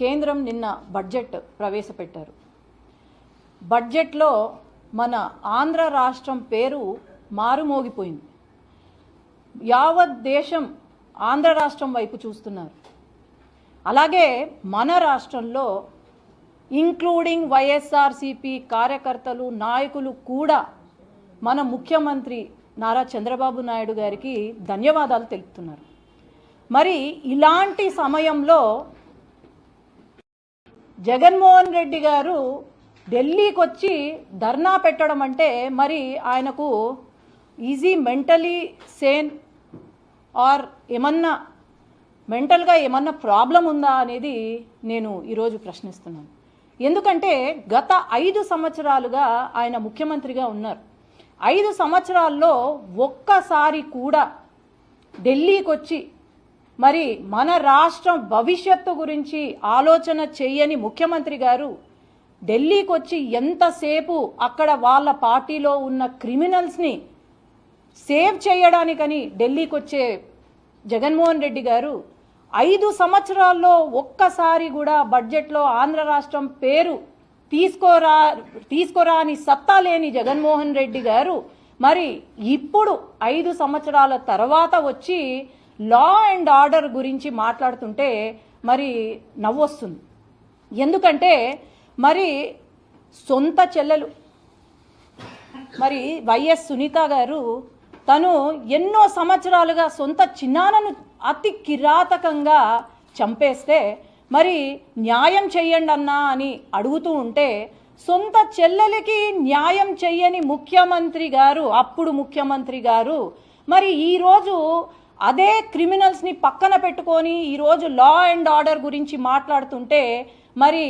కేంద్రం నిన్న బడ్జెట్ ప్రవేశపెట్టారు. బడ్జెట్లో మన ఆంధ్ర రాష్ట్రం పేరు మారుమోగిపోయింది. యావత్ దేశం ఆంధ్ర రాష్ట్రం వైపు చూస్తున్నారు. అలాగే మన రాష్ట్రంలో ఇంక్లూడింగ్ వైఎస్ఆర్సిపి కార్యకర్తలు నాయకులు కూడా మన ముఖ్యమంత్రి నారా చంద్రబాబు నాయుడు గారికి ధన్యవాదాలు తెలుపుతున్నారు. మరి ఇలాంటి సమయంలో జగన్మోహన్ రెడ్డి గారు ఢిల్లీకి వచ్చి ధర్నా పెట్టడం అంటే మరి ఆయనకు ఈజీ మెంటలీ సేన్ ఆర్ ఏమన్నా మెంటల్గా ఏమన్నా ప్రాబ్లం ఉందా అనేది నేను ఈరోజు ప్రశ్నిస్తున్నాను. ఎందుకంటే గత ఐదు సంవత్సరాలుగా ఆయన ముఖ్యమంత్రిగా ఉన్నారు. ఐదు సంవత్సరాల్లో ఒక్కసారి కూడా ఢిల్లీకి వచ్చి మరి మన రాష్ట్రం భవిష్యత్తు గురించి ఆలోచన చెయ్యని ముఖ్యమంత్రి గారు ఢిల్లీకి వచ్చి ఎంతసేపు అక్కడ వాళ్ళ పార్టీలో ఉన్న క్రిమినల్స్ని సేవ్ చేయడానికని ఢిల్లీకి వచ్చే జగన్మోహన్ రెడ్డి గారు ఐదు సంవత్సరాల్లో ఒక్కసారి కూడా బడ్జెట్లో ఆంధ్ర రాష్ట్రం పేరు తీసుకోరా తీసుకోరాని సత్తా లేని జగన్మోహన్ రెడ్డి గారు మరి ఇప్పుడు ఐదు సంవత్సరాల తర్వాత వచ్చి లా అండ్ ఆర్డర్ గురించి మాట్లాడుతుంటే మరి నవ్వొస్తుంది. ఎందుకంటే మరి సొంత చెల్లెలు మరి వైఎస్ సునీత గారు తను ఎన్నో సంవత్సరాలుగా సొంత చిన్నానను అతి కిరాతకంగా చంపేస్తే మరి న్యాయం చెయ్యండి అన్నా అని అడుగుతూ ఉంటే సొంత చెల్లెలకి న్యాయం చెయ్యని ముఖ్యమంత్రి గారు అప్పుడు ముఖ్యమంత్రి గారు మరి ఈరోజు అదే క్రిమినల్స్ని పక్కన పెట్టుకొని ఈరోజు లా అండ్ ఆర్డర్ గురించి మాట్లాడుతుంటే మరి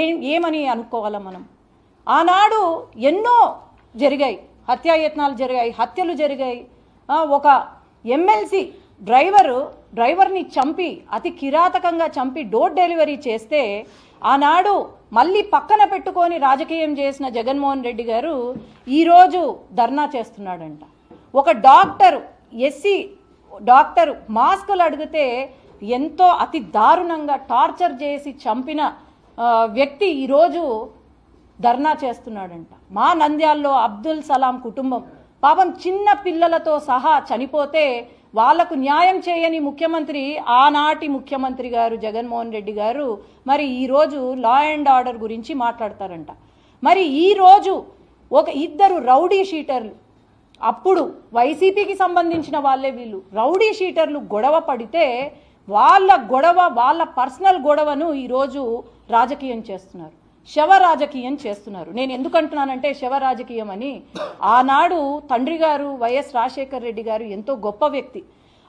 ఏ ఏమని అనుకోవాలా మనం? ఆనాడు ఎన్నో జరిగాయి. హత్యాయత్నాలు జరిగాయి హత్యలు జరిగాయి. ఒక ఎమ్మెల్సీ డ్రైవరు డ్రైవర్ని చంపి అతి కిరాతకంగా చంపి డోర్ డెలివరీ చేస్తే ఆనాడు మళ్ళీ పక్కన పెట్టుకొని రాజకీయం చేసిన జగన్మోహన్ రెడ్డి గారు ఈరోజు ధర్నా చేస్తున్నాడంట. ఒక డాక్టర్ ఎస్సీ డాక్టర్ మాస్కులు అడిగితే ఎంతో అతి దారుణంగా టార్చర్ చేసి చంపిన వ్యక్తి ఈరోజు ధర్నా చేస్తున్నాడంట. మా నంద్యాల్లో అబ్దుల్ సలాం కుటుంబం పాపం చిన్న పిల్లలతో సహా చనిపోతే వాళ్ళకు న్యాయం చేయని ముఖ్యమంత్రి ఆనాటి ముఖ్యమంత్రి గారు జగన్మోహన్ రెడ్డి గారు మరి ఈరోజు లా అండ్ ఆర్డర్ గురించి మాట్లాడతారంట. మరి ఈరోజు ఒక ఇద్దరు రౌడీ షీటర్లు అప్పుడు వైసీపీకి సంబంధించిన వాళ్ళే వీళ్ళు. రౌడీ షీటర్లు గొడవ పడితే వాళ్ళ గొడవ వాళ్ళ పర్సనల్ గొడవను ఈరోజు రాజకీయం చేస్తున్నారు. శవ రాజకీయం చేస్తున్నారు. నేను ఎందుకు అంటున్నానంటే శవ రాజకీయం అని. ఆనాడు తండ్రి గారు వైఎస్ రాజశేఖర్ రెడ్డి గారు ఎంతో గొప్ప వ్యక్తి.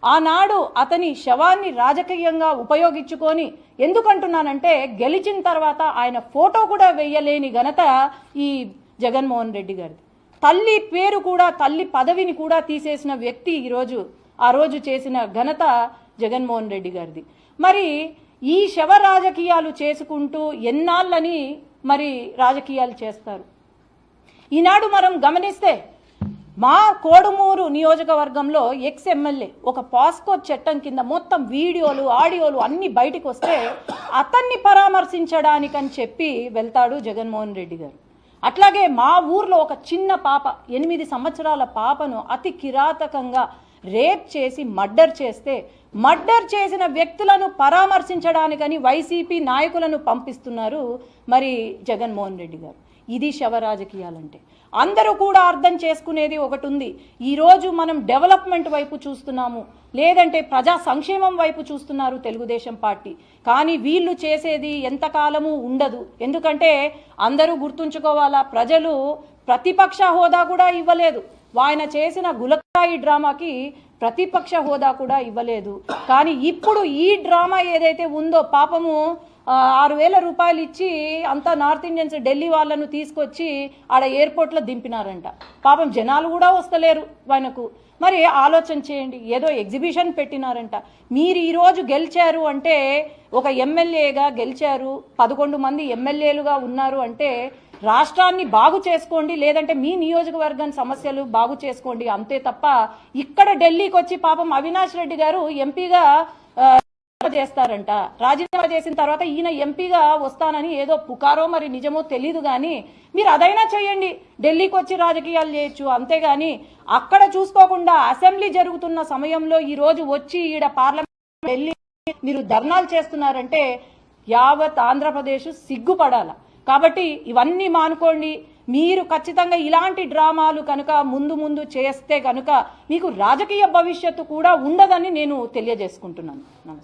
ఆనాడు అతని శవాన్ని రాజకీయంగా ఉపయోగించుకొని ఎందుకంటున్నానంటే గెలిచిన తర్వాత ఆయన ఫోటో కూడా వెయ్యలేని ఘనత ఈ జగన్మోహన్ రెడ్డి గారిది. తల్లి పేరు కూడా తల్లి పదవిని కూడా తీసేసిన వ్యక్తి ఈరోజు ఆ రోజు చేసిన ఘనత జగన్మోహన్ రెడ్డి గారిది. మరి ఈ శవ రాజకీయాలు చేసుకుంటూ ఎన్నాళ్ళని మరి రాజకీయాలు చేస్తారు? ఈనాడు మనం గమనిస్తే మా కోడుమూరు నియోజకవర్గంలో ఎక్స్ ఎమ్మెల్యే ఒక పాస్కో చట్టం కింద మొత్తం వీడియోలు ఆడియోలు అన్ని బయటకు వస్తే అతన్ని పరామర్శించడానికని చెప్పి వెళ్తాడు జగన్మోహన్ రెడ్డి గారు. అట్లాగే మా ఊర్లో ఒక చిన్న పాప ఎనిమిది సంవత్సరాల పాపను అతి కిరాతకంగా రేప్ చేసి మర్డర్ చేస్తే మర్డర్ చేసిన వ్యక్తులను పరామర్శించడానికని వైసీపీ నాయకులను పంపిస్తున్నారు మరి జగన్మోహన్ రెడ్డి గారు. ఇది శవ రాజకీయాలంటే అందరూ కూడా అర్థం చేసుకునేది ఒకటి ఉంది ఈరోజు మనం డెవలప్మెంట్ వైపు చూస్తున్నాము. లేదంటే ప్రజా సంక్షేమం వైపు చూస్తున్నారు తెలుగుదేశం పార్టీ. కానీ వీళ్ళు చేసేది ఎంతకాలము ఉండదు. ఎందుకంటే అందరూ గుర్తుంచుకోవాలా ప్రజలు ప్రతిపక్ష హోదా కూడా ఇవ్వలేదు. ఆయన చేసిన గులకాయి డ్రామాకి ప్రతిపక్ష హోదా కూడా ఇవ్వలేదు. కానీ ఇప్పుడు ఈ డ్రామా ఏదైతే ఉందో పాపము ఆరు వేల రూపాయలు ఇచ్చి అంతా నార్త్ ఇండియన్స్ ఢిల్లీ వాళ్ళను తీసుకొచ్చి ఆడ ఎయిర్పోర్ట్లో దింపినారంట. పాపం జనాలు కూడా వస్తలేరు ఆయనకు. మరి ఆలోచన చేయండి. ఏదో ఎగ్జిబిషన్ పెట్టినారంట. మీరు ఈరోజు గెలిచారు అంటే ఒక ఎమ్మెల్యేగా గెలిచారు పదకొండు మంది ఎమ్మెల్యేలుగా ఉన్నారు అంటే రాష్ట్రాన్ని బాగు చేసుకోండి లేదంటే మీ నియోజకవర్గం సమస్యలు బాగు చేసుకోండి అంతే తప్ప ఇక్కడ ఢిల్లీకి వచ్చి పాపం అవినాష్ రెడ్డి గారు ఎంపీగా చేస్తారంట. రాజీనామా చేసిన తర్వాత ఈయన ఎంపీగా వస్తానని ఏదో పుకారో మరి నిజమో తెలీదు కానీ మీరు అదైనా చేయండి. ఢిల్లీకి వచ్చి రాజకీయాలు చేయొచ్చు. అంతేగాని అక్కడ చూసుకోకుండా అసెంబ్లీ జరుగుతున్న సమయంలో ఈ రోజు వచ్చి ఈడ పార్లమెంట్ ఢిల్లీ మీరు ధర్నాలు చేస్తున్నారంటే యావత్ ఆంధ్రప్రదేశ్ సిగ్గుపడాల. కాబట్టి ఇవన్నీ మానుకోండి. మీరు ఖచ్చితంగా ఇలాంటి డ్రామాలు కనుక ముందు ముందు చేస్తే కనుక మీకు రాజకీయ భవిష్యత్తు కూడా ఉండదని నేను తెలియజేసుకుంటున్నాను. నమస్తే.